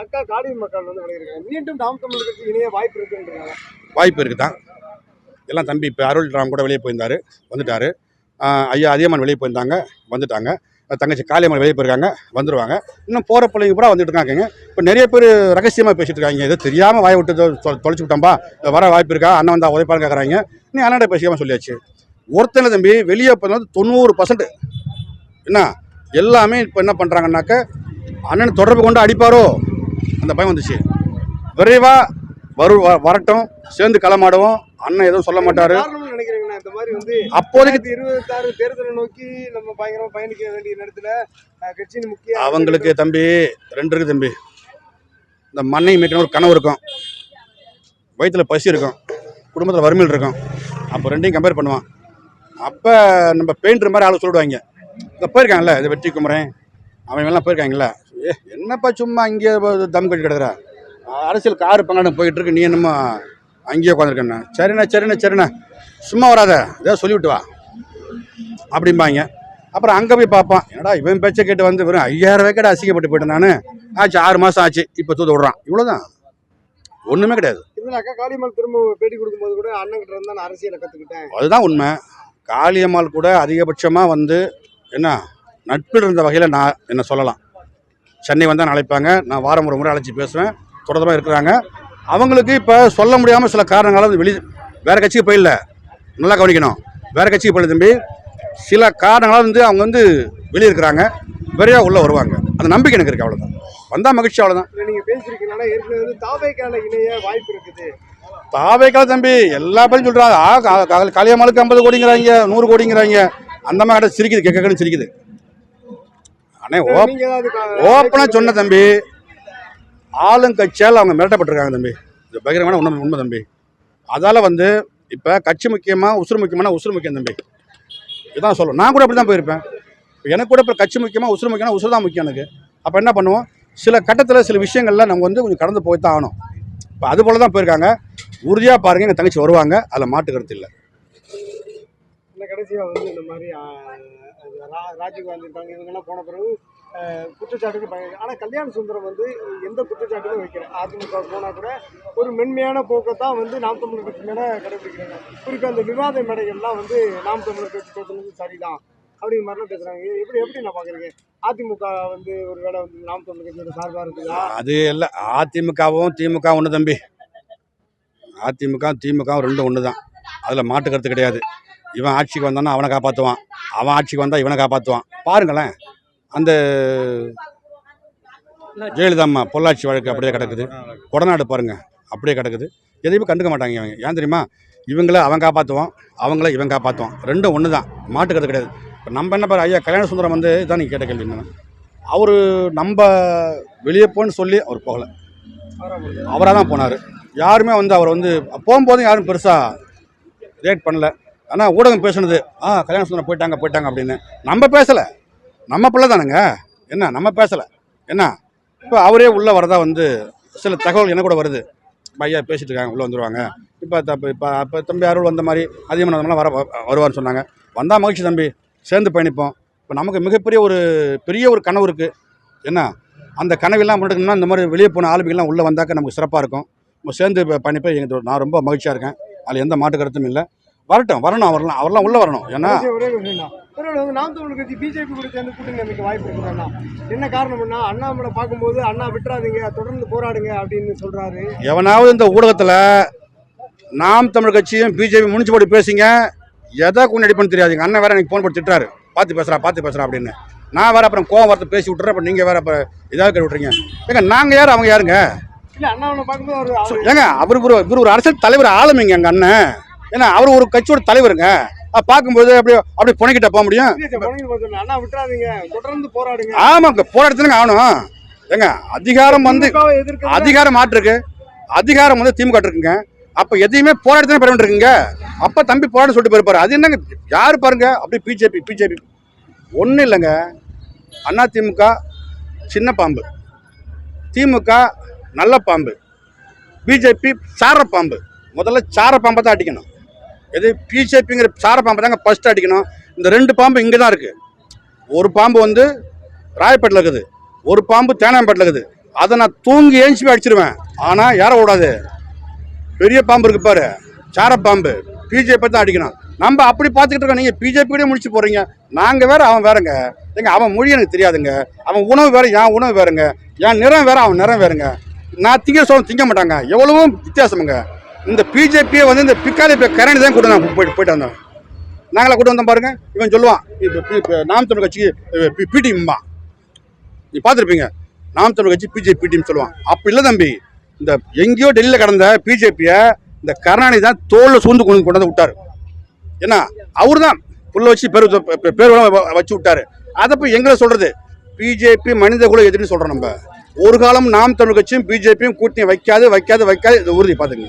அக்கா காடி மக்கள் வந்து விளையிருக்காங்க மீண்டும் நாம் இணைய வாய்ப்பு இருக்குன்றாங்க வாய்ப்பு எல்லாம் தம்பி இப்போ அருள் ராம் கூட வெளியே போயிருந்தார் வந்துட்டார். ஐயா அதியமான் வெளியே போயிருந்தாங்க வந்துட்டாங்க. தங்கச்சி காளியம்மன் வெளியே போயிருக்காங்க வந்துடுவாங்க இன்னும் போகிற பிள்ளைங்க கூட வந்துட்டு இருக்காங்க இப்போ நிறைய பேர் ரகசியமாக பேசிட்டு இருக்காங்க. ஏதோ தெரியாமல் வாய் விட்டு தொலைச்சி விட்டோம்பா வர வாய்ப்பு இருக்கா? அண்ணன் வந்தால் உதைப்பான்னு கேட்குறாங்க நீ அண்ணாட்ட பேசிக்காமல் சொல்லியாச்சு? ஒருத்தனை தம்பி வெளியே போனது தொண்ணூறு பர்சன்ட் என்ன? எல்லாமே இப்போ என்ன பண்ணுறாங்கன்னாக்க அண்ணன் தொடர்பு கொண்டு அடிப்பாரோ? அந்த பயம் வந்துச்சு. விரைவாக வரு வரட்டும். சேர்ந்து களமாடுவோம். அண்ணன் எதுவும் சொல்ல மாட்டார். அப்போதைக்கு இருபத்தாறு தேர்தலை நோக்கி நம்ம பயங்கரமா பயணிக்க வேண்டிய நேரத்துல கட்சியின் முக்கிய அவங்களுக்கு தம்பி ரெண்டு இருக்குது தம்பி. இந்த மண்ணை மீட்கணும் ஒரு கனவு இருக்கும். வயிற்றுல பசி இருக்கும். குடும்பத்தில் வறுமையில் இருக்கும். அப்போ ரெண்டையும் கம்பேர் பண்ணுவான். அப்போ நம்ம பெயிண்டர் மாதிரி ஆளு சொல்லிடுவாங்க இந்த போயிருக்காங்கல்ல இது வெற்றி குமரன் அவன் எல்லாம் போயிருக்காங்கல்ல. ஏ என்னப்பா சும்மா இங்கே தம் கட்டி கிடக்குற? அரசியல் காரு பங்காளம் போயிட்டு இருக்கு நீ என்னமோ அங்கேயே உட்காந்துருக்கண்ணா சரிண்ணா சரிண்ணா சரிண்ணா. சும்மா வராத ஏதோ சொல்லிவிட்டு வா. அப்படிம்பாங்க. அப்புறம் அங்கே போய் பார்ப்பான். என்னடா இவன் பேச்சை கேட்டு வந்து வெறும் ஐயாயிரம் ரூபாய்க்கடா அசிங்கப்பட்டு போயிட்டேன் நான். ஆச்சு ஆறு மாதம் ஆச்சு இப்போ தூத்து விட்றான். இவ்வளோதான் ஒன்றுமே கிடையாது. அக்கா காளியம்மாள் திரும்ப பேட்டி கொடுக்கும்போது கூட அண்ணன் கிட்ட இருந்தா நான் அரசியலை கத்துக்கிட்டேன். அதுதான் உண்மை. காளியம்மாள் கூட அதிகபட்சமாக வந்து என்ன நட்பில் இருந்த வகையில் நான் என்ன சொல்லலாம். சென்னை வந்தால் அழைப்பாங்க நான் வாரம் ஒரு முறை அழைச்சி பேசுவேன். தொடர்பாக இருக்கிறாங்க. அவங்களுக்கு இப்போ சொல்ல முடியாமல் சில காரணங்களால் வந்து வெளி வேறு கட்சிக்கு போயிடல நல்லா கவனிக்கணும். வேறு கட்சிக்கு போயிடல தம்பி. சில காரணங்களால் வந்து அவங்க வந்து வெளியே இருக்கிறாங்க. விரைவாக உள்ளே வருவாங்க. அந்த நம்பிக்கை எனக்கு இருக்குது அவ்வளோதான் வந்தால் மகிழ்ச்சி அவ்வளோதான் இல்ல நீங்க பேசிருக்கீங்கன்னா ஏற்கனவே தாவைக்கால இணைய வாய்ப்பு இருக்குது. தாவேக்கா தம்பி எல்லா பேரும் சொல்றாங்க ஆ கா- கா- காளியம்மாளுக்கு ஐம்பது கோடிங்கிறாங்க நூறு கோடிங்கிறாங்க. அந்த மாதிரி சிரிக்குது கேட்கன்னு சிரிக்குது. அண்ணே ஓப்பனாக சொன்ன தம்பி ஆளுங்கட்சியால் அவங்க மிரட்டப்பட்டிருக்காங்க தம்பி. இது பகிரமான உண்மை உண்மை தம்பி. அதால் வந்து இப்போ கட்சி முக்கியமாக உசுறு முக்கியமான உசுறு முக்கியம் தம்பி. இதான் சொல்லுவேன் நான் கூட அப்படி தான் போயிருப்பேன். இப்போ எனக்கு கூட இப்போ கட்சி முக்கியமாக உசுறு முக்கியமாக உசுறு தான் முக்கியம் எனக்கு. அப்போ என்ன பண்ணுவோம்? சில கட்டத்தில் சில விஷயங்கள்ல நம்ம வந்து கொஞ்சம் கடந்து போய் தான் ஆகணும். இப்போ அது போல தான் போயிருக்காங்க. உறுதியாக பாருங்கள் எங்கள் தங்கச்சி வருவாங்க. அதில் மாட்டு கருத்து இல்லை. கடைசியாக வந்து இந்த மாதிரி ரா- ராஜீவ் காந்தி இருக்காங்க இவங்கெல்லாம் போன பிறகு குற்றச்சாட்டுக்கு பயங்க ஆனால் கல்யாண சுந்தரம் வந்து எந்த குற்றச்சாட்டுக்கும் வைக்கிறேன் அதிமுக போனால் கூட ஒரு மென்மையான போக்கை தான் வந்து நாம் தமிழர் கட்சி மேலே கடைபிடிக்கிறாங்க. குறிப்பாக அந்த விவாத மேடைகள்லாம் வந்து நாம் தமிழர் கட்சி பேசுனது சரிதான் அப்படிங்கிற மாதிரிலாம் பேசுகிறாங்க எப்படி எப்படி நான் பார்க்குறீங்க அதிமுக வந்து ஒரு வேளை வந்து நாம் தமிழர் கட்சியோட சார்பாக இருக்குதா? அது இல்லை அதிமுகவும் திமுக ஒன்று தம்பி. அதிமுக திமுக ரெண்டும் ஒன்று தான் அதில் மாட்டுக்கிறது கருத்து கிடையாது. இவன் ஆட்சிக்கு வந்தானா அவனை காப்பாற்றுவான் அவன் ஆட்சிக்கு வந்தால் இவனை காப்பாற்றுவான் பாருங்களேன் அந்த ஜெயலலிதா அம்மா பொள்ளாச்சி வழக்கு அப்படியே கிடக்குது. கொடநாடு பாருங்க அப்படியே கிடக்குது. எதையுமே கண்டுக்க மாட்டாங்க இவங்க. ஏன் தெரியுமா? இவங்கள அவன் காப்பாற்றுவான் அவங்கள இவன் காப்பாற்றுவான் ரெண்டும் ஒன்று தான் மாட்டுக்கிறது கிடையாது. இப்போ நம்ம என்ன பாரு ஐயா கல்யாண சுந்தரம் வந்து இதான் நீங்கள் கேட்ட கேள்வி என்னன்னா அவர் நம்ம வெளியே போன்னு சொல்லி அவர் போகலை. அவராக தான் போனார். யாருமே வந்து அவர் வந்து போகும்போதும் யாரும் பெருசாக ரேட் பண்ணல. ஆனால் ஊடகம் பேசுனது. ஆ கல்யாண சுந்தரம் போயிட்டாங்க போயிட்டாங்க அப்படின்னு. நம்ம பேசலை. நம்ம பிள்ளை தானுங்க. என்ன நம்ம பேசலை. என்ன இப்போ அவரே உள்ளே வரதா வந்து சில தகவல் என்ன கூட வருது. ஐயா பேசிட்டு இருக்காங்க உள்ளே வந்துருவாங்க. இப்போ தப்பு இப்போ அப்போ தம்பி அருள் வந்த மாதிரி அதிகமாக வர வ- வருவார்னு சொன்னாங்க. வந்தால் மகிழ்ச்சி தம்பி. சேர்ந்து பயணிப்போம். இப்போ நமக்கு மிகப்பெரிய ஒரு பெரிய ஒரு கனவு இருக்குது என்ன அந்த கனவெல்லாம் முன்னெடுக்கணும்னா இந்த மாதிரி வெளியே போன ஆளுமைகள்லாம் உள்ளே வந்தாக்க நமக்கு சிறப்பாக இருக்கும். சேர்ந்து பயணிப்பேன் பண்ணிப்போம் எங்களுக்கு நான் ரொம்ப மகிழ்ச்சியாக இருக்கேன். அதில் எந்த மாட்டு கருத்தும் இல்லை. வரட்டும் வரணும் அவர்லாம் அவர்லாம் உள்ளே வரணும். ஏன்னா நாம் தமிழர் கட்சி பிஜேபி கூட சேர்ந்து கூட்டணி அமைக்க வாய்ப்பு இருக்குதுண்ணா என்ன காரணம்னா அண்ணாமலை பார்க்கும்போது அண்ணா விட்டுறாதீங்க தொடர்ந்து போராடுங்க அப்படின்னு சொல்றாரு. எவனாவது இந்த ஊடகத்தில் நாம் தமிழ் கட்சியும் பிஜேபி முடிச்சு போட்டு பேசிங்க எதை கொண்டு அடிப்பேன்னு தெரியாது எங்கள் அண்ணன் வேற எனக்கு ஃபோன் போட்டு திட்டுறாரு. பார்த்து பேசுகிறா பார்த்து பேசுகிறா அப்படின்னு. நான் வேற அப்புறம் கோவம் வரத்தை பேசி விட்டுறேன் அப்புறம் நீங்கள் வேற அப்புறம் இதாக கேட்டு விட்றீங்க ஏங்க நாங்கள் யார்? அவங்க யாருங்க? ஏங்க அவர் ஒரு இவர் ஒரு அரசியல் தலைவர் ஆளுமைங்க எங்கள் அண்ணன். ஏன்னா அவர் ஒரு கட்சியோட தலைவருங்க. பார்க்கும்போது அப்படியே அப்படியே புனைக்கிட்ட போக முடியும். ஆமாங்க போராட்டத்துலங்க ஆகணும். ஏங்க அதிகாரம் வந்து அதிகாரம் மாற்றிருக்கு அதிகாரம் வந்து திமுக இருக்குங்க. அப்ப எதையுமே போராட்டத்தானே பெற இருக்குங்க அப்ப தம்பி போராட சொல்லிட்டு போயிருப்பாரு. அது என்னங்க யாரு பாருங்க அப்படி பிஜேபி பிஜேபி. ஒன்றும் இல்லைங்க. அண்ணா திமுக சின்ன பாம்பு. திமுக நல்ல பாம்பு. பிஜேபி சார பாம்பு. முதல்ல சார பாம்பை தான் அடிக்கணும். எது பிஜேபிங்கிற சார பாம்பை தாங்க ஃபஸ்ட்டு அடிக்கணும். இந்த ரெண்டு பாம்பு இங்கே தான் இருக்குது ஒரு பாம்பு வந்து ராயப்பேட்டில் இருக்குது. ஒரு பாம்பு தேனாம்பேட்டில் இருக்குது. அதை நான் தூங்கி ஏஞ்சி போய் அடிச்சிருவேன். ஆனால் யாரை விடாது. பெரிய பாம்பு இருக்கு பாரு. சார பாம்பு. பிஜேபி தான் அடிக்கணும். நம்ம அப்படி பார்த்துக்கிட்டு இருக்கோம். நீங்கள் பிஜேபி கூட முடிச்சு போகிறீங்க நாங்கள் வேறு அவன் வேறங்க. எங்க அவன் மொழி எனக்கு தெரியாதுங்க. அவன் உணவு வேறு என் உணவு வேறுங்க. என் நிறம் வேறு அவன் நிறம் வேறுங்க. நான் திங்க சொல்ல திங்க மாட்டாங்க. எவ்வளவும் வித்தியாசமுங்க. இந்த பிஜேபியை வந்து இந்த பிக்காலி கரணி தான் கூட நான் போயிட்டு போயிட்டு வந்தேன் நாங்களாக கூட்டு வந்தோம் பாருங்க. இவன் சொல்லுவான் இப்போ பி- நாம் தமிழ் கட்சிக்கு பிடிஎம்பா நீ பார்த்துருப்பீங்க. நாம் தமிழ் கட்சி பிஜேபி பிடிஎம் சொல்லுவான். அப்படி இல்லை தம்பி. இந்த எங்கேயோ டெல்லியில் கடந்த பிஜேபியை இந்த கருணாநிதி தான் தோளில் சூழ்ந்து கொண்டு கொண்டு வந்து விட்டார். ஏன்னா அவர் தான் புள்ள வச்சு பேர் பேர் வ- வச்சு விட்டார். அதை போய் எங்களை சொல்கிறது பிஜேபி மனித குல எதிர்னு சொல்கிறோம் நம்ம. ஒரு காலம் நாம் தமிழ் கட்சியும் பிஜேபியும் கூட்டணி வைக்காது வைக்காது வைக்காது. இது உறுதி பார்த்துங்க